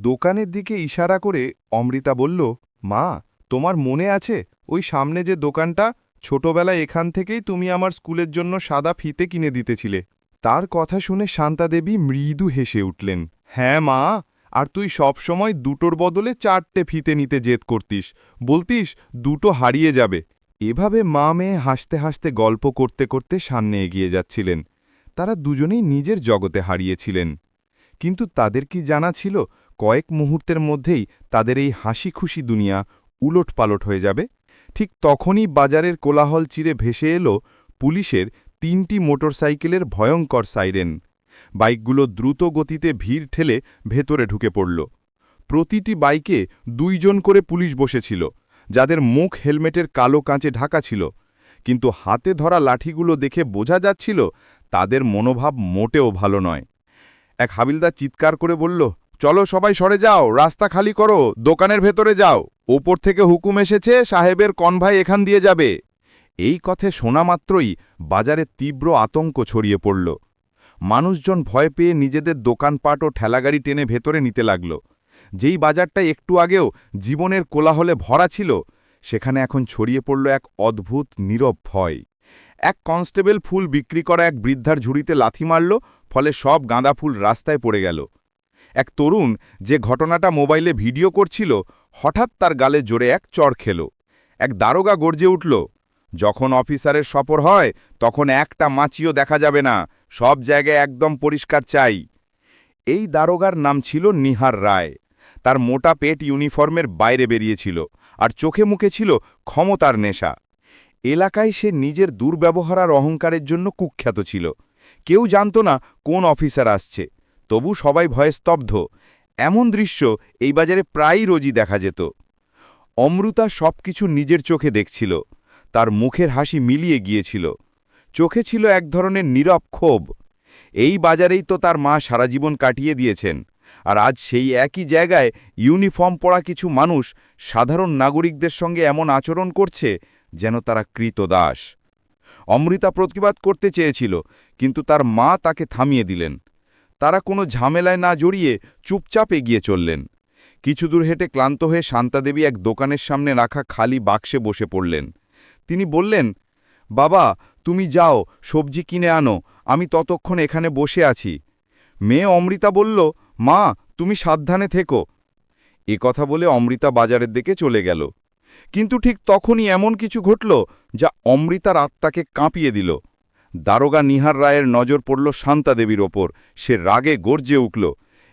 দোকানের দিকে ইশারা করে অমৃতা বলল, মা, তোমার মনে আছে? ওই সামনে যে দোকানটা, ছোটবেলায় এখান থেকেই তুমি আমার স্কুলের জন্য সাদা ফিতে কিনে দিতেছিলে। তার কথা শুনে শান্তাদেবী মৃদু হেসে উঠলেন হ্যাঁ মা, আর তুই সব সময় দুটোর বদলে চারটে ফিতে নিতে জেদ করতিস। বলতিস দুটো হারিয়ে যাবে। এভাবে মা মেয়ে হাসতে হাসতে গল্প করতে করতে সামনে এগিয়ে যাচ্ছিলেন। তারা দুজনেই নিজের জগতে হারিয়েছিলেন। কিন্তু তাদের কি জানা ছিল? কয়েক মুহূর্তের মধ্যেই তাদের এই হাসি খুশি দুনিয়া উলট পালট হয়ে যাবে। ঠিক তখনই বাজারের কোলাহল চিরে ভেসে এলো পুলিশের তিনটি মোটরসাইকেলের ভয়ঙ্কর সাইরেন। বাইকগুলো দ্রুত গতিতে ভিড় ঠেলে ভেতরে ঢুকে পড়ল। প্রতিটি বাইকে দুইজন করে পুলিশ বসেছিল, যাদের মুখ হেলমেটের কালো কাঁচে ঢাকা ছিল। কিন্তু হাতে ধরা লাঠিগুলো দেখে বোঝা যাচ্ছিল তাদের মনোভাব মোটেও ভালো নয়। এক হাবিলদার চিৎকার করে বলল চলো সবাই সরে যাও, রাস্তা খালি করো, দোকানের ভেতরে যাও। ওপর থেকে হুকুম এসেছে, সাহেবের কনভাই এখান দিয়ে যাবে। এই কথে শোনা মাত্রই বাজারে তীব্র আতঙ্ক ছড়িয়ে পড়ল। মানুষজন ভয় পেয়ে নিজেদের দোকানপাট ও ঠেলাগাড়ি টেনে ভেতরে নিতে লাগল। যেই বাজারটা একটু আগেও জীবনের কোলাহলে ভরা ছিল, সেখানে এখন ছড়িয়ে পড়ল এক অদ্ভুত, নীরব ভয়। এক কনস্টেবল ফুল বিক্রি করা এক বৃদ্ধার ঝুড়িতে লাথি মারল, ফলে সব গাঁদা ফুল রাস্তায় পড়ে গেল। এক তরুণ যে ঘটনাটা মোবাইলে ভিডিও করছিল, হঠাৎ তার গালে জোরে এক চড় খেল। এক দারোগা গর্জে উঠল, যখন অফিসারের সফর হয়, তখন একটা মাছিও দেখা যাবে না, সব জায়গায় একদম পরিষ্কার চাই। এই দারোগার নাম ছিল নিহার রায়। তার মোটা পেট ইউনিফর্মের বাইরে বেরিয়েছিল আর চোখে মুখে ছিল ক্ষমতার নেশা। এলাকায় সে নিজের দুর্ব্যবহার আর অহংকারের জন্য কুখ্যাত ছিল। কেউ জানত না কোন অফিসার আসছে। তবু সবাই ভয়ে স্তব্ধ। এমন দৃশ্য এই বাজারে প্রায়ই রোজই দেখা যেত। অমৃতা সব কিছু নিজের চোখে দেখছিল। তার মুখের হাসি মিলিয়ে গিয়েছিল। চোখে ছিল এক ধরনের নীরব ক্ষোভ। এই বাজারেই তো তার মা সারা জীবন কাটিয়ে দিয়েছেন। আর আজ সেই একই জায়গায় ইউনিফর্ম পরা কিছু মানুষ সাধারণ নাগরিকদের সঙ্গে এমন আচরণ করছে যেন তারা কৃতদাস অমৃতা প্রতিবাদ করতে চেয়েছিল, কিন্তু তার মা তাকে থামিয়ে দিলেন। তারা কোনো ঝামেলায় না জড়িয়ে চুপচাপ এগিয়ে চললেন। কিছু দূর হেঁটে ক্লান্ত হয়ে শান্তাদেবী এক দোকানের সামনে রাখা খালি বাক্সে বসে পড়লেন। তিনি বললেন, বাবা, তুমি যাও, সবজি কিনে আনো, আমি ততক্ষণ এখানে বসে আছি। মেয়ে অমৃতা বলল, মা, তুমি সাবধানে থেকো। এ কথা বলে অমৃতা বাজারের দিকে চলে গেল। কিন্তু ঠিক তখনই এমন কিছু ঘটল, যা অমৃতার আত্মাকে কাঁপিয়ে দিল। দারোগা নিহার রায়ের নজর পড়ল শান্তাদেবীর ওপর। সে রাগে গর্জে উঠল,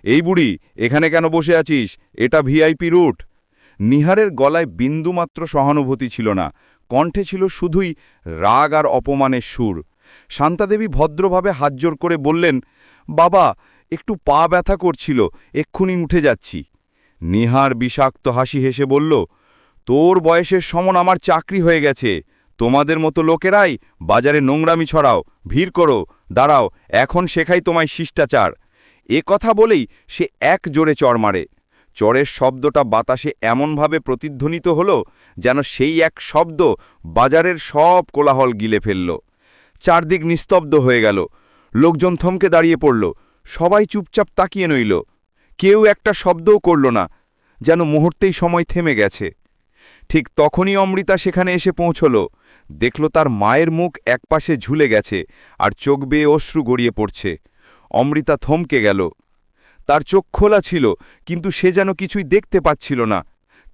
এই বুড়ি, এখানে কেন বসে আছিস? এটা ভিআইপি রুট। নিহারের গলায় বিন্দুমাত্র সহানুভূতি ছিল না, কণ্ঠে ছিল শুধুই রাগ আর অপমানের সুর। শান্তাদেবী ভদ্রভাবে হাতজোর করে বললেন, বাবা, একটু পা ব্যথা করছিল, এক্ষুনি উঠে যাচ্ছি। নিহার বিষাক্ত হাসি হেসে বলল, তোর বয়সের সমন আমার চাকরি হয়ে গেছে। তোমাদের মতো লোকেরাই বাজারে নোংরামি ছড়াও, ভিড় করো, দাঁড়াও, এখন শেখাই তোমায় শিষ্টাচার। এ কথা বলেই সে এক জোরে চড় মারে। চরের শব্দটা বাতাসে এমনভাবে প্রতিধ্বনিত হল যেন সেই এক শব্দ বাজারের সব কোলাহল গিলে ফেলল। চারদিক নিস্তব্ধ হয়ে গেল। লোকজন থমকে দাঁড়িয়ে পড়ল। সবাই চুপচাপ তাকিয়ে নইল কেউ একটা শব্দও করল না, যেন মুহূর্তেই সময় থেমে গেছে। ঠিক তখনই অমৃতা সেখানে এসে পৌঁছল। দেখল তার মায়ের মুখ একপাশে ঝুলে গেছে আর চোখ বেয়ে অশ্রু গড়িয়ে পড়ছে। অমৃতা থমকে গেল। তার চোখ খোলা ছিল, কিন্তু সে যেন কিছুই দেখতে পাচ্ছিল না।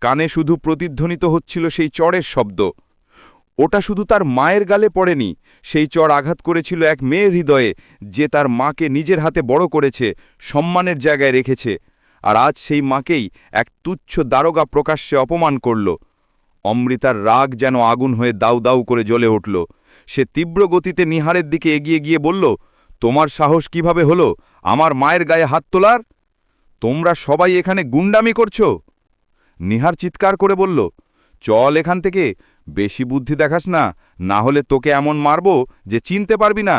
কানে শুধু প্রতিধ্বনিত হচ্ছিল সেই চড়ের শব্দ। ওটা শুধু তার মায়ের গালে পড়েনি, সেই চড় আঘাত করেছিল এক মেয়ের হৃদয়ে, যে তার মাকে নিজের হাতে বড় করেছে, সম্মানের জায়গায় রেখেছে। আর আজ সেই মাকেই এক তুচ্ছ দারোগা প্রকাশ্যে অপমান করল। অমৃতার রাগ যেন আগুন হয়ে দাউ দাউ করে জ্বলে উঠল। সে তীব্র গতিতে নিহারের দিকে এগিয়ে গিয়ে বলল, তোমার সাহস কীভাবে হলো? আমার মায়ের গায়ে হাত তোলার? তোমরা সবাই এখানে গুন্ডামি করছ? নিহার চিৎকার করে বলল, চল এখান থেকে, বেশি বুদ্ধি দেখাস না না হলে তোকে এমন মারব যে চিনতে পারবি না।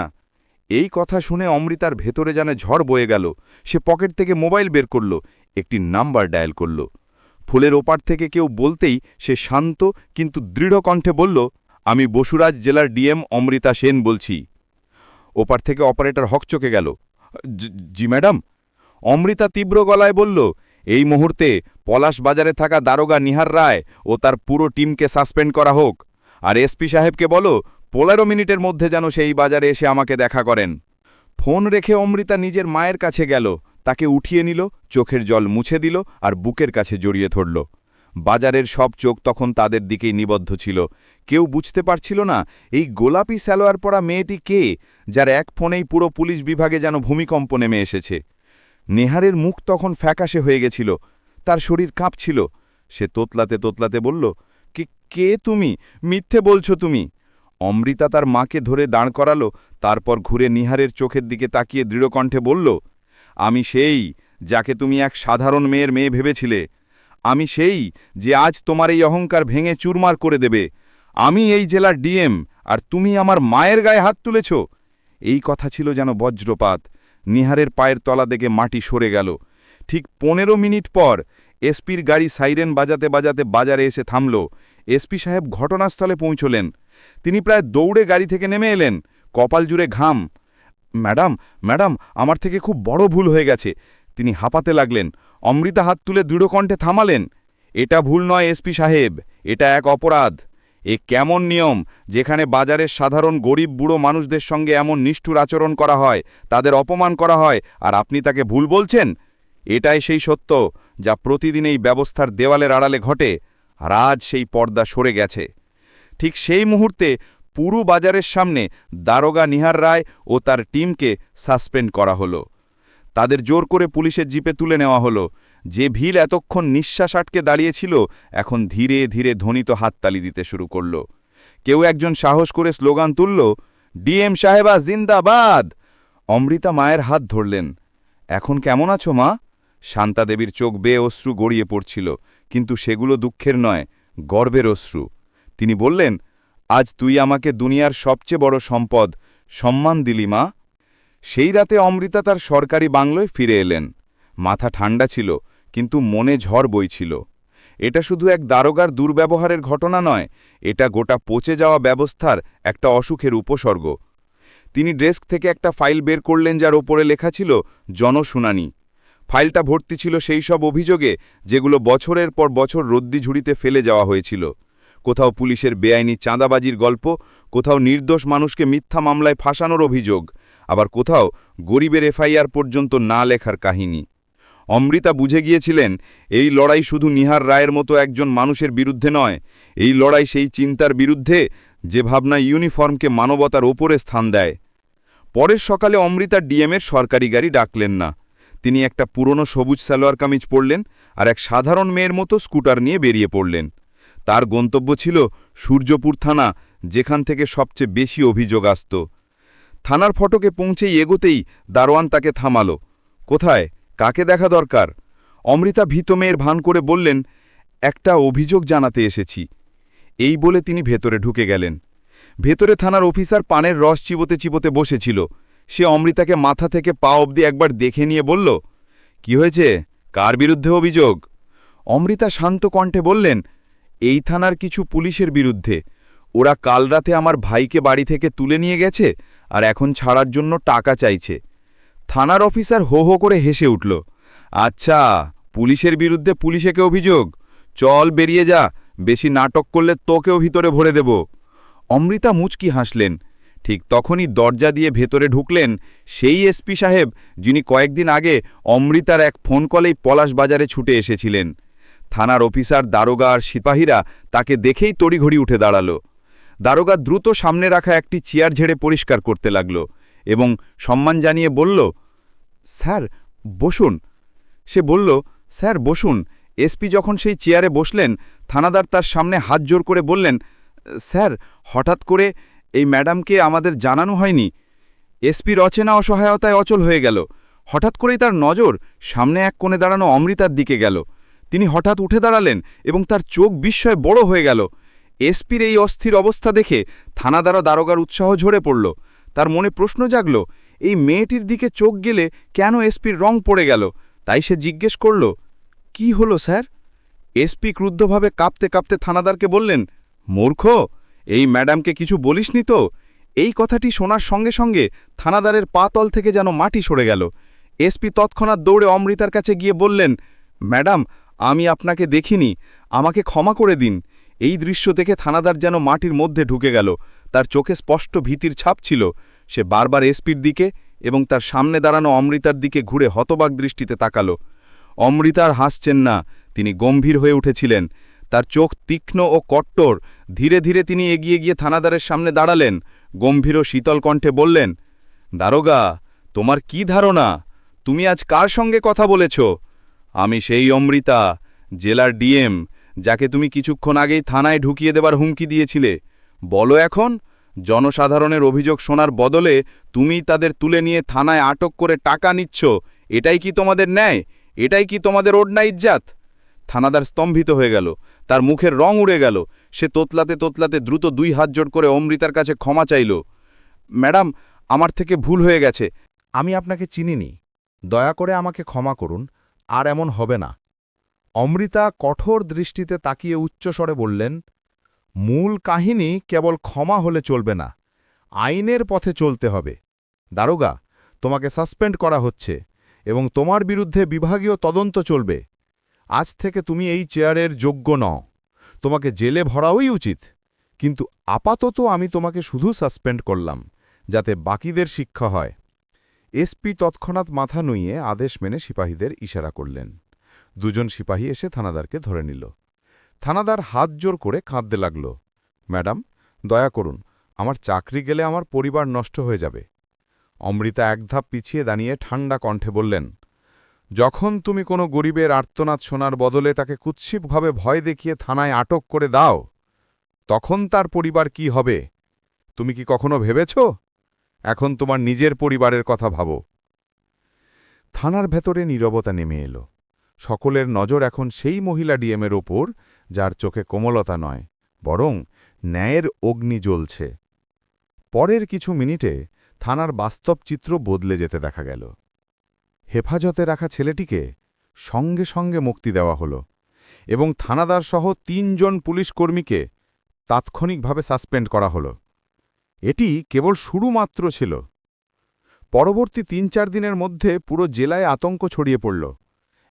এই কথা শুনে অমৃতার ভেতরে যেন ঝড় বয়ে গেল। সে পকেট থেকে মোবাইল বের করল, একটি নাম্বার ডায়াল করল। ফুলের ওপার থেকে কেউ বলতেই সে শান্ত কিন্তু দৃঢ় কণ্ঠে বলল, আমি বসুরাজ জেলার ডিএম অমৃতা সেন বলছি। ওপার থেকে অপারেটর হকচকে গেল "জি- ম্যাডাম। অমৃতা তীব্র গলায় বলল, এই মুহূর্তে পলাশ বাজারে থাকা দারোগা নিহার রায় ও তার পুরো টিমকে সাসপেন্ড করা হোক। আর এসপি সাহেবকে বলো, পনেরো মিনিটের মধ্যে যেন সেই বাজারে এসে আমাকে দেখা করেন। ফোন রেখে অমৃতা নিজের মায়ের কাছে গেল তাকে উঠিয়ে নিল, চোখের জল মুছে দিল আর বুকের কাছে জড়িয়ে ধরল। বাজারের সব চোখ তখন তাদের দিকেই নিবদ্ধ ছিল। কেউ বুঝতে পারছিল না, এই গোলাপি স্যালোয়ার পরা মেয়েটি কে, যার এক ফোনেই পুরো পুলিশ বিভাগে যেন ভূমিকম্প নেমে এসেছে। নেহারের মুখ তখন ফ্যাকাশে হয়ে গেছিল, তার শরীর কাঁপছিল। সে তোতলাতে তোতলাতে বলল, কে কে তুমি? মিথ্যে বলছো তুমি? অমৃতা তার মাকে ধরে দাঁড় করালো, তারপর ঘুরে নিহারের চোখের দিকে তাকিয়ে দৃঢ়কণ্ঠে বলল আমি সেই যাকে তুমি এক সাধারণ মেয়ের মেয়ে ভেবেছিলে। আমি সেই যে আজ তোমার এই অহংকার ভেঙে চুরমার করে দেবে। আমি এই জেলার ডিএম, আর তুমি আমার মায়ের গায়ে হাত তুলেছ। এই কথা ছিল যেন বজ্রপাত। নিহারের পায়ের তলা দেখে মাটি সরে গেল। ঠিক পনেরো মিনিট পর এসপির গাড়ি সাইরেন বাজাতে বাজাতে বাজারে এসে থামল। এসপি সাহেব ঘটনাস্থলে পৌঁছলেন। তিনি প্রায় দৌড়ে গাড়ি থেকে নেমে এলেন। কপাল জুড়ে ঘাম। ম্যাডাম ম্যাডাম, আমার থেকে খুব বড় ভুল হয়ে গেছে। তিনি হাঁপাতে লাগলেন। অমৃতা হাত তুলে দৃঢ়কণ্ঠে থামালেন। এটা ভুল নয় এসপি সাহেব। এটা এক অপরাধ। এ কেমন নিয়ম যেখানে বাজারের সাধারণ গরিব বুড়ো মানুষদের সঙ্গে এমন নিষ্ঠুর আচরণ করা হয়, তাদের অপমান করা হয়, আর আপনি তাকে ভুল বলছেন? এটাই সেই সত্য যা প্রতিদিন এই ব্যবস্থার দেওয়ালের আড়ালে ঘটে, আর আজ সেই পর্দা সরে গেছে। ঠিক সেই মুহূর্তে পুরো বাজারের সামনে দারোগা নিহার রায় ও তার টিমকে সাসপেন্ড করা হলো। তাদের জোর করে পুলিশের জিপে তুলে নেওয়া হলো। যে ভিল এতক্ষণ নিঃশ্বাস আটকে দাঁড়িয়েছিল, এখন ধীরে ধীরে ধ্বনিত হাততালি দিতে শুরু করল। কেউ একজন সাহস করে স্লোগান তুলল, ডিএম সাহেবা জিন্দাবাদ! অমৃতা মায়ের হাত ধরলেন। এখন কেমন আছো মা? শান্তাদেবীর চোখ বেয়ে অশ্রু গড়িয়ে পড়ছিল, কিন্তু সেগুলো দুঃখের নয়, গর্বের অশ্রু। তিনি বললেন আজ তুই আমাকে দুনিয়ার সবচেয়ে বড় সম্পদ, সম্মান দিলি, মা। সেই রাতে অমৃতা তার সরকারি বাংলোয় ফিরে এলেন। মাথা ঠান্ডা ছিল, কিন্তু মনে ঝড় বইছিল। এটা শুধু এক দারোগার দুর্ব্যবহারের ঘটনা নয়, এটা গোটা পচে যাওয়া ব্যবস্থার একটা অসুখের উপসর্গ। তিনি ডেস্ক থেকে একটা ফাইল বের করলেন যার ওপরে লেখা ছিল, জনশুনানি। ফাইলটা ভর্তি ছিল সেই সব অভিযোগে, যেগুলো বছরের পর বছর রদ্দি ঝুড়িতে ফেলে যাওয়া হয়েছিল। কোথাও পুলিশের বেআইনি চাঁদাবাজির গল্প, কোথাও নির্দোষ মানুষকে মিথ্যা মামলায় ফাঁসানোর অভিযোগ, আবার কোথাও গরিবের এফআইআর পর্যন্ত না লেখার কাহিনী। অমৃতা বুঝে গিয়েছিলেন, এই লড়াই শুধু নিহার রায়ের মতো একজন মানুষের বিরুদ্ধে নয়, এই লড়াই সেই চিন্তার বিরুদ্ধে যে ভাবনা ইউনিফর্মকে মানবতার ওপরে স্থান দেয়। পরের সকালে অমৃতা ডিএমের সরকারি গাড়ি ডাকলেন না। তিনি একটা পুরনো সবুজ সালোয়ার কামিজ পরলেন আর এক সাধারণ মেয়ের মতো স্কুটার নিয়ে বেরিয়ে পড়লেন। তার গন্তব্য ছিল সূর্যপুর থানা, যেখান থেকে সবচেয়ে বেশি অভিযোগ আসত। থানার ফটকে পৌঁছেই এগোতেই দারোয়ান তাকে থামাল। কোথায়? কাকে দেখা দরকার? অমৃতা ভীত মেয়ের ভান করে বললেন, একটা অভিযোগ জানাতে এসেছি। এই বলে তিনি ভেতরে ঢুকে গেলেন। ভেতরে থানার অফিসার পানের রস চিবোতে চিবোতে বসেছিল। সে অমৃতাকে মাথা থেকে পা অবধি একবার দেখে নিয়ে বলল, কি হয়েছে? কার বিরুদ্ধে অভিযোগ? অমৃতা শান্ত কণ্ঠে বললেন এই থানার কিছু পুলিশের বিরুদ্ধে। ওরা কাল রাতে আমার ভাইকে বাড়ি থেকে তুলে নিয়ে গেছে আর এখন ছাড়ার জন্য টাকা চাইছে। থানার অফিসার হো হো করে হেসে উঠল আচ্ছা পুলিশের বিরুদ্ধে পুলিশেকে অভিযোগ? চল বেরিয়ে যা, বেশি নাটক করলে তোকেও ভিতরে ভরে দেব। অমৃতা মুচকি হাসলেন। ঠিক তখনই দরজা দিয়ে ভেতরে ঢুকলেন সেই এসপি সাহেব, যিনি কয়েকদিন আগে অমৃতার এক ফোন কলেই পলাশ বাজারে ছুটে এসেছিলেন। থানার অফিসার দারোগা আর সিপাহীরা তাকে দেখেই তড়িঘড়ি উঠে দাঁড়াল। দারোগা দ্রুত সামনে রাখা একটি চেয়ার ঝেড়ে পরিষ্কার করতে লাগল এবং সম্মান জানিয়ে বলল, স্যার, বসুন। সে বলল, স্যার, বসুন। এসপি যখন সেই চেয়ারে বসলেন, থানাদার তার সামনে হাত জোর করে বললেন, স্যার, হঠাৎ করে এই ম্যাডামকে আমাদের জানানো হয়নি। এসপির অচেনা অসহায়তায় অচল হয়ে গেল। হঠাৎ করেই তার নজর সামনে এক কোণে দাঁড়ানো অমৃতার দিকে গেল। তিনি হঠাৎ উঠে দাঁড়ালেন এবং তার চোখ বিস্ময়ে বড় হয়ে গেল। এসপির এই অস্থির অবস্থা দেখে থানাদারও দারোগার উৎসাহ ঝরে পড়ল। তার মনে প্রশ্ন জাগল, এই মেয়েটির দিকে চোখ গেলে কেন এসপির রং পড়ে গেল? তাই সে জিজ্ঞেস করল, কি হলো, স্যার? এসপি ক্রুদ্ধভাবে কাঁপতে কাঁপতে থানাদারকে বললেন, মূর্খ, এই ম্যাডামকে কিছু বলিসনি তো? এই কথাটি শোনার সঙ্গে সঙ্গে থানাদারের পাতল থেকে যেন মাটি সরে গেল। এসপি তৎক্ষণাৎ দৌড়ে অমৃতার কাছে গিয়ে বললেন, ম্যাডাম আমি আপনাকে দেখিনি, আমাকে ক্ষমা করে দিন। এই দৃশ্য দেখে থানাদার যেন মাটির মধ্যে ঢুকে গেল। তার চোখে স্পষ্ট ভীতির ছাপ ছিল। সে বারবার এসপির দিকে এবং তার সামনে দাঁড়ানো অমৃতার দিকে ঘুরে হতবাক দৃষ্টিতে তাকালো। অমৃতার হাসছেন না, তিনি গম্ভীর হয়ে উঠেছিলেন। তার চোখ তীক্ষ্ণ ও কট্টর। ধীরে ধীরে তিনি এগিয়ে গিয়ে থানাদারের সামনে দাঁড়ালেন। গম্ভীর ও শীতল কণ্ঠে বললেন, দারোগা, তোমার কি ধারণা? তুমি আজ কার সঙ্গে কথা বলেছ? আমি সেই অমৃতা, জেলার ডিএম, যাকে তুমি কিছুক্ষণ আগেই থানায় ঢুকিয়ে দেবার হুমকি দিয়েছিলে। বলো এখন, জনসাধারণের অভিযোগ শোনার বদলে তুমি তাদের তুলে নিয়ে থানায় আটক করে টাকা নিচ্ছ। এটাই কি তোমাদের ন্যায়? এটাই কি তোমাদের ওডনা ইজ্জাত? থানাদার স্তম্ভিত হয়ে গেল। তার মুখের রং উড়ে গেল। সে তোতলাতে তোতলাতে দ্রুত দুই হাত জোড় করে অমৃতার কাছে ক্ষমা চাইল। ম্যাডাম, আমার থেকে ভুল হয়ে গেছে। আমি আপনাকে চিনিনি। দয়া করে আমাকে ক্ষমা করুন। আর এমন হবে না। অমৃতা কঠোর দৃষ্টিতে তাকিয়ে উচ্চস্বরে বললেন, মূল কাহিনী কেবল ক্ষমা হলে চলবে না, আইনের পথে চলতে হবে। দারোগা, তোমাকে সাসপেন্ড করা হচ্ছে এবং তোমার বিরুদ্ধে বিভাগীয় তদন্ত চলবে। আজ থেকে তুমি এই চেয়ারের যোগ্য নও। তোমাকে জেলে ভরাওই উচিত। কিন্তু আপাতত আমি তোমাকে শুধু সাসপেন্ড করলাম, যাতে বাকিদের শিক্ষা হয়। এসপি তৎক্ষণাৎ মাথা নুইয়ে আদেশ মেনে সিপাহীদের ইশারা করলেন। দুজন সিপাহী এসে থানাদারকে ধরে নিল। থানাদার হাত জোর করে কাঁদতে লাগল। ম্যাডাম, দয়া করুন, আমার চাকরি গেলে আমার পরিবার নষ্ট হয়ে যাবে। অমৃতা এক ধাপ পিছিয়ে দাঁড়িয়ে ঠান্ডা কণ্ঠে বললেন, যখন তুমি কোনো গরিবের আর্তনাদ শোনার বদলে তাকে কুৎসিতভাবে ভয় দেখিয়ে থানায় আটক করে দাও, তখন তার পরিবার কি হবে? তুমি কি কখনো ভেবেছ? এখন তোমার নিজের পরিবারের কথা ভাবো। থানার ভেতরে নীরবতা নেমে এলো। সকলের নজর এখন সেই মহিলা ডিএমের ওপর, যার চোখে কোমলতা নয়, বরং ন্যায়ের অগ্নি জ্বলছে। পরের কিছু মিনিটে থানার বাস্তব চিত্র বদলে যেতে দেখা গেল। হেফাজতে রাখা ছেলেটিকে সঙ্গে সঙ্গে মুক্তি দেওয়া হল এবং থানাদার সহ তিনজন পুলিশ কর্মীকে তাৎক্ষণিকভাবে সাসপেন্ড করা হল। এটি কেবল শুরু মাত্র ছিল। পরবর্তী তিন চার দিনের মধ্যে পুরো জেলায় আতঙ্ক ছড়িয়ে পড়ল।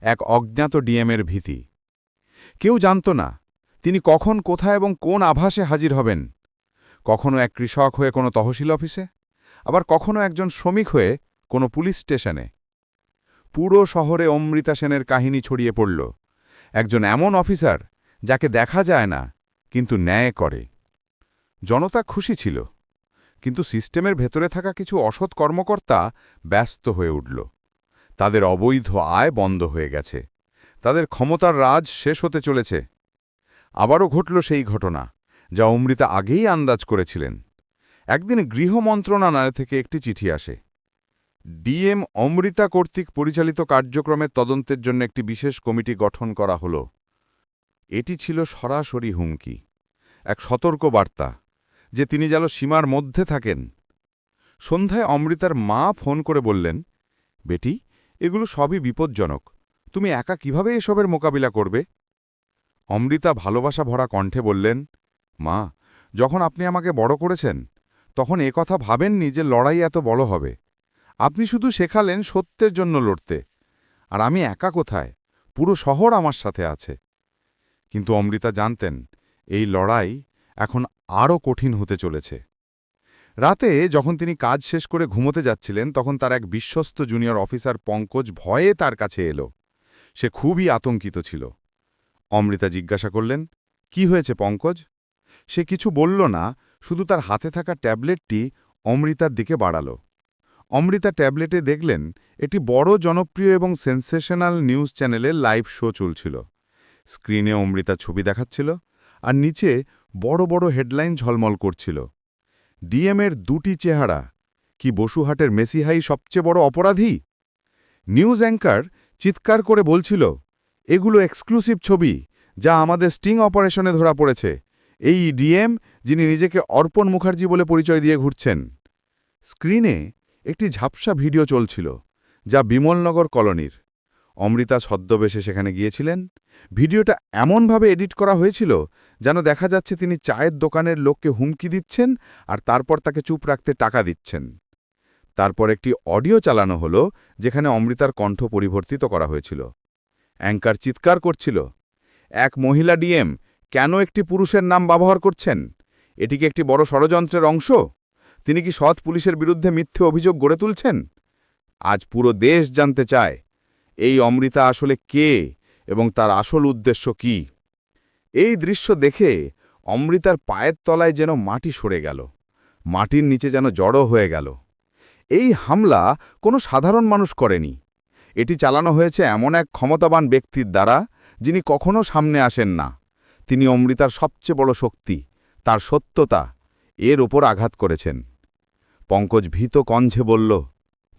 এক অজ্ঞাত ডিএমের ভীতি। কেউ জানত না, তিনি কখন কোথায় এবং কোন আভাসে হাজির হবেন। কখনো এক কৃষক হয়ে কোনো তহসিল অফিসে, আবার কখনো একজন শ্রমিক হয়ে কোনো পুলিশ স্টেশনে। পুরো শহরে অমৃতা সেনের কাহিনী ছড়িয়ে পড়ল। একজন এমন অফিসার যাকে দেখা যায় না, কিন্তু ন্যায় করে। জনতা খুশি ছিল। কিন্তু সিস্টেমের ভেতরে থাকা কিছু অসৎ কর্মকর্তা ব্যস্ত হয়ে উঠল। তাদের অবৈধ আয় বন্ধ হয়ে গেছে। তাদের ক্ষমতার রাজ শেষ হতে চলেছে। আবারও ঘটল সেই ঘটনা, যা অমৃতা আগেই আন্দাজ করেছিলেন। একদিন গৃহ মন্ত্রণালয় থেকে একটি চিঠি আসে। ডিএম অমৃতা কর্তৃক পরিচালিত কার্যক্রমের তদন্তের জন্য একটি বিশেষ কমিটি গঠন করা হল। এটি ছিল সরাসরি হুমকি, এক সতর্ক বার্তা। যে তিনি যেন সীমার মধ্যে থাকেন। সন্ধ্যায় অমৃতার মা ফোন করে বললেন, বেটি, এগুলো সবই বিপজ্জনক। তুমি একা কীভাবে এসবের মোকাবিলা করবে? অমৃতা ভালোবাসা ভরা কণ্ঠে বললেন, মা, যখন আপনি আমাকে বড় করেছেন, তখন এ কথা ভাবেননি যে লড়াই এত বড় হবে। আপনি শুধু শেখালেন সত্যের জন্য লড়তে। আর আমি একা কোথায়? পুরো শহর আমার সাথে আছে। কিন্তু অমৃতা জানতেন, এই লড়াই এখন আরও কঠিন হতে চলেছে। রাতে যখন তিনি কাজ শেষ করে ঘুমোতে যাচ্ছিলেন, তখন তার এক বিশ্বস্ত জুনিয়র অফিসার পঙ্কজ ভয়ে তার কাছে এলো। সে খুবই আতঙ্কিত ছিল। অমৃতা জিজ্ঞাসা করলেন, কি হয়েছে পঙ্কজ? সে কিছু বলল না, শুধু তার হাতে থাকা ট্যাবলেটটি অমৃতার দিকে বাড়াল। অমৃতা ট্যাবলেটে দেখলেন এটি বড় জনপ্রিয় এবং সেন্সেশনাল নিউজ চ্যানেলের লাইভ শো চলছিল। স্ক্রিনে অমৃতা ছবি দেখাচ্ছিল আর নিচে বড় বড় হেডলাইন ঝলমল করছিল। ডিএমের দুটি চেহারা, কি বসুহাটের মেসিহাই সবচেয়ে বড় অপরাধী? নিউজ অ্যাঙ্কার চিৎকার করে বলছিল, এগুলো এক্সক্লুসিভ ছবি যা আমাদের স্টিং অপারেশনে ধরা পড়েছে। এই ডিএম, যিনি নিজেকে অর্পণ মুখার্জি বলে পরিচয় দিয়ে ঘুরছেন। স্ক্রিনে একটি ঝাপসা ভিডিও চলছিল, যা বিমলনগর কলোনির। অমৃতা ছদ্মবেশে সেখানে গিয়েছিলেন। ভিডিওটা এমনভাবে এডিট করা হয়েছিল যেন দেখা যাচ্ছে তিনি চায়ের দোকানের লোককে হুমকি দিচ্ছেন আর তারপর তাকে চুপ রাখতে টাকা দিচ্ছেন। তারপর একটি অডিও চালানো হলো যেখানে অমৃতার কণ্ঠ পরিবর্তিত করা হয়েছিল। অ্যাঙ্কার চিৎকার করছিল, এক মহিলা ডিএম, কেন একটি পুরুষের নাম ব্যবহার করছেন? এটি কি একটি বড় ষড়যন্ত্রের অংশ? তিনি কি সৎ পুলিশের বিরুদ্ধে মিথ্যে অভিযোগ গড়ে তুলছেন? আজ পুরো দেশ জানতে চায়। এই অমৃতা আসলে কে এবং তার আসল উদ্দেশ্য কি? এই দৃশ্য দেখে অমৃতার পায়ের তলায় যেন মাটি সরে গেল, মাটির নিচে যেন জড়ো হয়ে গেল। এই হামলা কোনো সাধারণ মানুষ করেনি। এটি চালানো হয়েছে এমন এক ক্ষমতাবান ব্যক্তির দ্বারা, যিনি কখনো সামনে আসেন না। তিনি অমৃতার সবচেয়ে বড় শক্তি, তার সত্যতা এর ওপর আঘাত করেছেন। পঙ্কজ ভীত কঞ্ঝে বলল,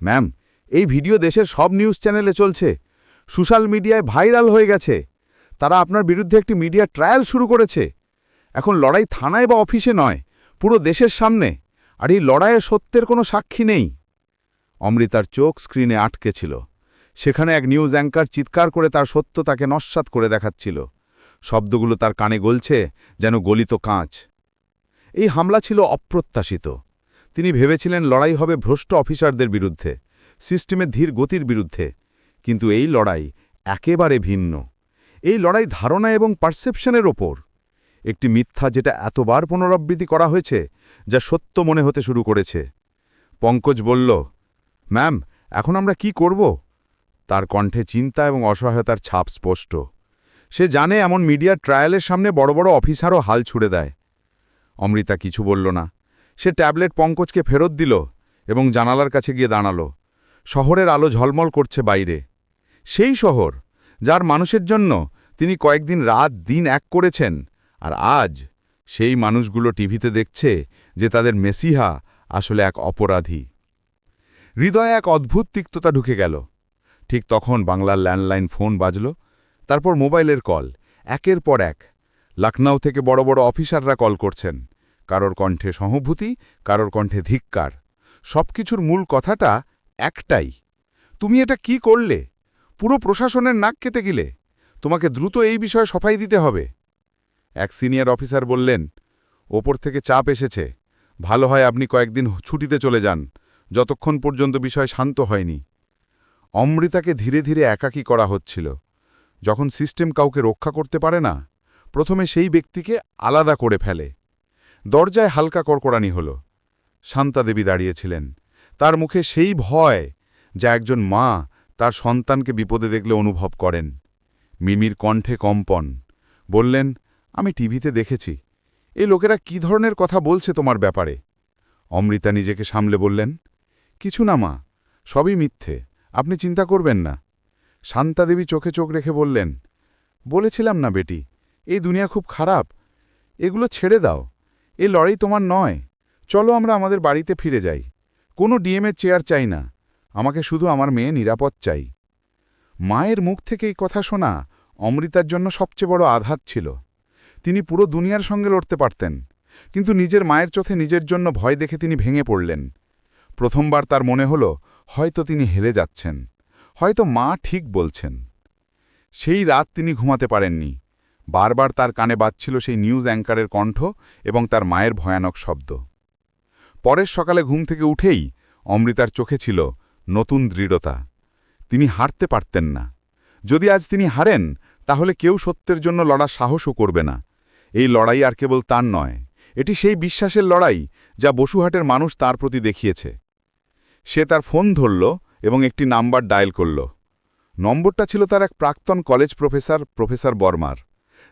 ম্যাম এই ভিডিও দেশের সব নিউজ চ্যানেলে চলছে। সোশ্যাল মিডিয়ায় ভাইরাল হয়ে গেছে। তারা আপনার বিরুদ্ধে একটি মিডিয়া ট্রায়াল শুরু করেছে। এখন লড়াই থানায় বা অফিসে নয়, পুরো দেশের সামনে। আর এই লড়াইয়ের সত্যের কোনো সাক্ষী নেই। অমৃতার চোখ স্ক্রিনে আটকে ছিল। সেখানে এক নিউজ অ্যাঙ্কার চিৎকার করে তার সত্য তাকে নস্বাত করে দেখাচ্ছিল। শব্দগুলো তার কানে গলছে, যেন গলিত কাঁচ। এই হামলা ছিল অপ্রত্যাশিত। তিনি ভেবেছিলেন লড়াই হবে ভ্রষ্ট অফিসারদের বিরুদ্ধে। সিস্টেমের ধীর গতির বিরুদ্ধে। কিন্তু এই লড়াই একেবারে ভিন্ন। এই লড়াই ধারণা এবং পারসেপশনের ওপর। একটি মিথ্যা যেটা এতবার পুনরাবৃত্তি করা হয়েছে, যা সত্য মনে হতে শুরু করেছে। পঙ্কজ বলল, ম্যাম, এখন আমরা কি করব? তার কণ্ঠে চিন্তা এবং অসহায়তার ছাপ স্পষ্ট। সে জানে এমন মিডিয়া ট্রায়ালের সামনে বড় বড় অফিসারও হাল ছুড়ে দেয়। অমৃতা কিছু বলল না। সে ট্যাবলেট পঙ্কজকে ফেরত দিল এবং জানালার কাছে গিয়ে দাঁড়াল। শহরের আলো ঝলমল করছে বাইরে। সেই শহর, যার মানুষের জন্য তিনি কয়েকদিন রাত দিন এক করেছেন, আর আজ সেই মানুষগুলো টিভিতে দেখছে যে তাদের মেসিহা আসলে এক অপরাধী। হৃদয়ে এক অদ্ভুত তিক্ততা ঢুকে গেল। ঠিক তখন বাংলার ল্যান্ডলাইন ফোন বাজল, তারপর মোবাইলের কল, একের পর এক। লখনৌ থেকে বড় বড় অফিসাররা কল করছেন, কারোর কণ্ঠে সহভূতি কারোর কণ্ঠে ধিক্কার। সবকিছুর মূল কথাটা একটাই। তুমি এটা কি করলে? পুরো প্রশাসনের নাক কেটে গিলে। তোমাকে দ্রুত এই বিষয়ে সফাই দিতে হবে। এক সিনিয়র অফিসার বললেন, ওপর থেকে চাপ এসেছে। ভালো হয় আপনি কয়েকদিন ছুটিতে চলে যান। যতক্ষণ পর্যন্ত বিষয় শান্ত হয়নি। অমৃতাকে ধীরে ধীরে একাকী করা হচ্ছিল। যখন সিস্টেম কাউকে রক্ষা করতে পারে না, প্রথমে সেই ব্যক্তিকে আলাদা করে ফেলে। দরজায় হালকা কড়কড়ানি হল। শান্তাদেবী দাঁড়িয়েছিলেন তার মুখে সেই ভয় যা একজন মা তার সন্তানকে বিপদে দেখলে অনুভব করেন। মিমির কণ্ঠে কম্পন, বললেন, আমি টিভিতে দেখেছি। এই লোকেরা কি ধরনের কথা বলছে তোমার ব্যাপারে? অমৃতা নিজেকে সামলে বললেন, কিছু না মা, সবই মিথ্যে, আপনি চিন্তা করবেন না। শান্তাদেবী চোখে চোখ রেখে বললেন, বলেছিলাম না বেটি, এই দুনিয়া খুব খারাপ। এগুলো ছেড়ে দাও, এ লড়াই তোমার নয়। চলো আমরা আমাদের বাড়িতে ফিরে যাই। কোনো ডিএমের চেয়ার চাই না। আমাকে শুধু আমার মেয়ে নিরাপদ চাই। মায়ের মুখ থেকে এই কথা শোনা অমৃতার জন্য সবচেয়ে বড় আঘাত ছিল। তিনি পুরো দুনিয়ার সঙ্গে লড়তে পারতেন, কিন্তু নিজের মায়ের চোখে নিজের জন্য ভয় দেখে তিনি ভেঙে পড়লেন। প্রথমবার তার মনে হল, হয়তো তিনি হেলে যাচ্ছেন, হয়তো মা ঠিক বলছেন। সেই রাত তিনি ঘুমাতে পারেননি। বারবার তার কানে বাজছিল সেই নিউজ অ্যাঙ্কারের কণ্ঠ এবং তার মায়ের ভয়ানক শব্দ। পরের সকালে ঘুম থেকে উঠেই অমৃতার চোখে ছিল নতুন দৃঢ়তা। তিনি হারতে পারতেন না। যদি আজ তিনি হারেন, তাহলে কেউ সত্যের জন্য লড়ার সাহসও করবে না। এই লড়াই আর কেবল তার নয়, এটি সেই বিশ্বাসের লড়াই যা বসুহাটের মানুষ তার প্রতি দেখিয়েছে। সে তার ফোন ধরল এবং একটি নাম্বার ডায়াল করল। নম্বরটা ছিল তার এক প্রাক্তন কলেজ প্রফেসর প্রফেসর বর্মার,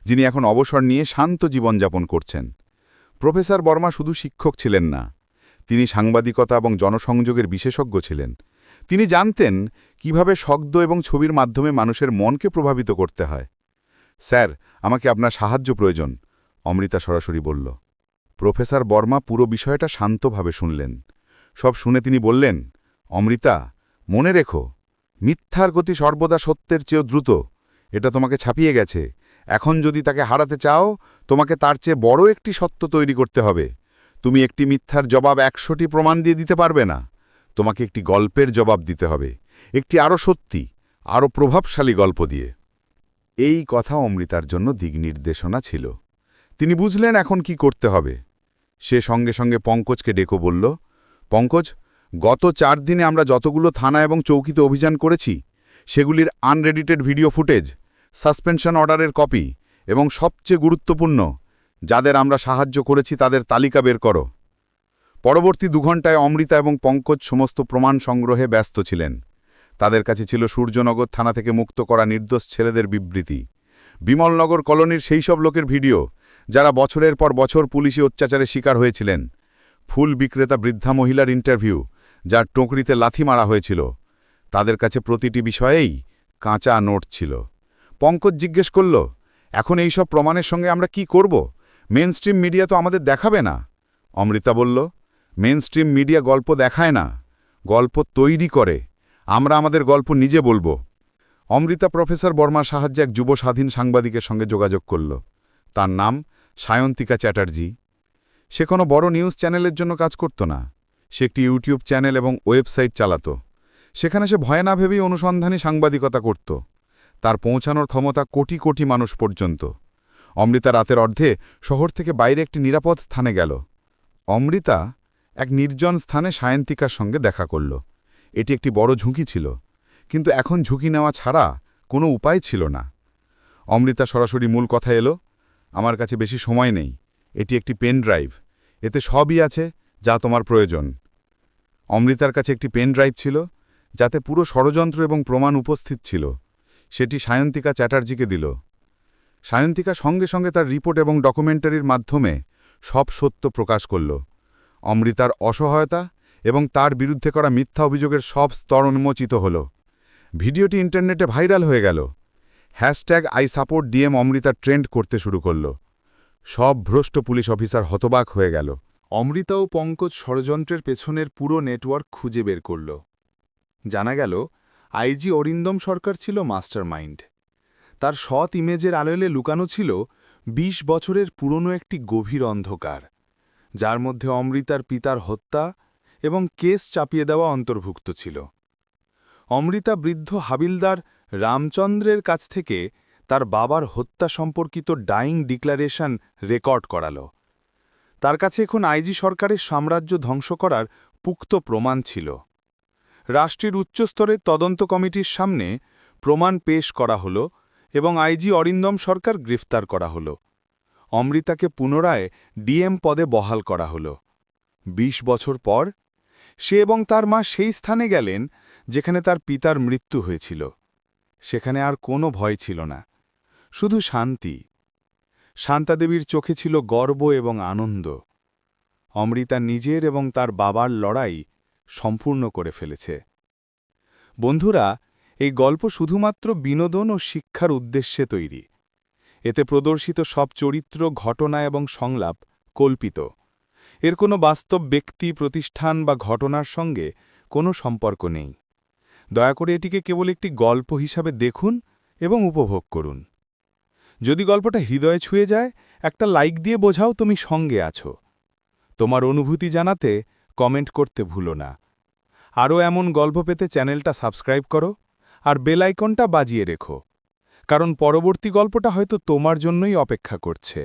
যিনি এখন অবসর নিয়ে শান্ত জীবনযাপন করছেন। প্রফেসর বর্মা শুধু শিক্ষক ছিলেন না তিনি সাংবাদিকতা এবং জনসংযোগের বিশেষজ্ঞ ছিলেন। তিনি জানতেন কীভাবে শব্দ এবং ছবির মাধ্যমে মানুষের মনকে প্রভাবিত করতে হয়। স্যার, আমাকে আপনার সাহায্য প্রয়োজন, অমৃতা সরাসরি বলল। প্রফেসর বর্মা পুরো বিষয়টা শান্তভাবে শুনলেন। সব শুনে তিনি বললেন, অমৃতা, মনে রেখো, মিথ্যার গতি সর্বদা সত্যের চেয়েও দ্রুত। এটা তোমাকে ছাপিয়ে গেছে। এখন যদি তাকে হারাতে চাও, তোমাকে তার চেয়ে বড় একটি সত্য তৈরি করতে হবে। তুমি একটি মিথ্যার জবাব একশোটি প্রমাণ দিয়ে দিতে পারবে না। তোমাকে একটি গল্পের জবাব দিতে হবে। একটি আরও সত্যি, আরও প্রভাবশালী গল্প দিয়ে। এই কথা অমৃতার জন্য দিগনির্দেশনা ছিল। তিনি বুঝলেন এখন কি করতে হবে। সে সঙ্গে সঙ্গে পঙ্কজকে ডেকো বলল, পঙ্কজ, গত চার দিনে আমরা যতগুলো থানা এবং চৌকিতে অভিযান করেছি, সেগুলির আনরেডিটেড ভিডিও ফুটেজ, সাসপেনশন অর্ডারের কপি এবং সবচেয়ে গুরুত্বপূর্ণ যাদের আমরা সাহায্য করেছি তাদের তালিকা বের করো। পরবর্তী দুঘণ্টায় অমৃতা এবং পঙ্কজ সমস্ত প্রমাণ সংগ্রহে ব্যস্ত ছিলেন। তাদের কাছে ছিল সূর্যনগর থানা থেকে মুক্ত করা নির্দোষ ছেলেদের বিবৃতি। বিমলনগর কলোনির সেই সব লোকের ভিডিও, যারা বছরের পর বছর পুলিশি অত্যাচারের শিকার হয়েছিলেন। ফুল বিক্রেতা বৃদ্ধা মহিলার ইন্টারভিউ, যার টোকরিতে লাথি মারা হয়েছিল। তাদের কাছে প্রতিটি বিষয়েই কাঁচা নোট ছিল। পঙ্কজ জিজ্ঞেস করল, এখন এই সব প্রমাণের সঙ্গে আমরা কি করব? মেন মিডিয়া তো আমাদের দেখাবে না। অমৃতা বলল মেন মিডিয়া গল্প দেখায় না। গল্প তৈরি করে। আমরা আমাদের গল্প নিজে বলব। অমৃতা প্রফেসর বর্মার সাহায্যে এক যুব স্বাধীন সাংবাদিকের সঙ্গে যোগাযোগ করল। তার নাম সায়ন্তিকা চ্যাটার্জি। সে কোনো বড় নিউজ চ্যানেলের জন্য কাজ করত না। সে একটি ইউটিউব চ্যানেল এবং ওয়েবসাইট চালাত। সেখানে সে ভয় না ভেবেই অনুসন্ধানী সাংবাদিকতা করত। তার পৌঁছানোর ক্ষমতা কোটি কোটি মানুষ পর্যন্ত। অমৃতা রাতের অর্ধে শহর থেকে বাইরে একটি নিরাপদ স্থানে গেল। অমৃতা এক নির্জন স্থানে সায়ন্তিকার সঙ্গে দেখা করল। এটি একটি বড় ঝুঁকি ছিল, কিন্তু এখন ঝুঁকি নেওয়া ছাড়া কোনো উপায় ছিল না। অমৃতা সরাসরি মূল কথা এলো, আমার কাছে বেশি সময় নেই, এটি একটি পেন ড্রাইভ, এতে সবই আছে যা তোমার প্রয়োজন। অমৃতার কাছে একটি পেন ড্রাইভ ছিল, যাতে পুরো ষড়যন্ত্র এবং প্রমাণ উপস্থিত ছিল। সেটি সায়ন্তিকা চ্যাটার্জিকে দিল। সায়ন্তিকা সঙ্গে সঙ্গে তার রিপোর্ট এবং ডকুমেন্টারির মাধ্যমে সব সত্য প্রকাশ করল। অমৃতার অসহায়তা এবং তার বিরুদ্ধে করা মিথ্যা অভিযোগের সব স্তর উন্মোচিত হল। ভিডিওটি ইন্টারনেটে ভাইরাল হয়ে গেল। Hashtag I support DM Amrita trend করতে শুরু করল। সব ভ্রষ্ট পুলিশ অফিসার হতবাক হয়ে গেল। অমৃতা ও পঙ্কজ ষড়যন্ত্রের পেছনের পুরো নেটওয়ার্ক খুঁজে বের করল। জানা গেল, আইজি অরিন্দম সরকার ছিল মাস্টারমাইন্ড। তার সৎ ইমেজের আড়ালে লুকানো ছিল ২০ বছরের পুরনো একটি গভীর অন্ধকার, যার মধ্যে অমৃতার পিতার হত্যা এবং কেস চাপিয়ে দেওয়া অন্তর্ভুক্ত ছিল। অমৃতা বৃদ্ধ হাবিলদার রামচন্দ্রের কাছ থেকে তার বাবার হত্যা সম্পর্কিত ডাইং ডিক্লারেশন রেকর্ড করাল। তার কাছে এখন আইজি সরকারের সাম্রাজ্য ধ্বংস করার পুক্ত প্রমাণ ছিল। রাষ্ট্রের উচ্চস্তরের তদন্ত কমিটির সামনে প্রমাণ পেশ করা হল এবং আইজি অরিন্দম সরকার গ্রেফতার করা হল। অমৃতাকে পুনরায় ডিএম পদে বহাল করা হল। ২০ বছর পর সে এবং তার মা সেই স্থানে গেলেন যেখানে তার পিতার মৃত্যু হয়েছিল। সেখানে আর কোনো ভয় ছিল না, শুধু শান্তি। শান্তাদেবীর চোখে ছিল গর্ব এবং আনন্দ। অমৃতা নিজের এবং তার বাবার লড়াই সম্পূর্ণ করে ফেলেছে। বন্ধুরা এই গল্প শুধুমাত্র বিনোদন ও শিক্ষার উদ্দেশ্যে তৈরি। এতে প্রদর্শিত সব চরিত্র, ঘটনা এবং সংলাপ কল্পিত। এর কোনো বাস্তব ব্যক্তি, প্রতিষ্ঠান বা ঘটনার সঙ্গে কোনো সম্পর্ক নেই। দয়া করে এটিকে কেবল একটি গল্প হিসাবে দেখুন এবং উপভোগ করুন। যদি গল্পটা হৃদয়ে ছুঁয়ে যায়, একটা লাইক দিয়ে বোঝাও তুমি সঙ্গে আছো। তোমার অনুভূতি জানাতে কমেন্ট করতে ভুলো না। আরও এমন গল্প পেতে চ্যানেলটা সাবস্ক্রাইব করো। আর বেলাইকনটা বাজিয়ে রেখো। কারণ পরবর্তী গল্পটা হয়তো তোমার জন্যই অপেক্ষা করছে।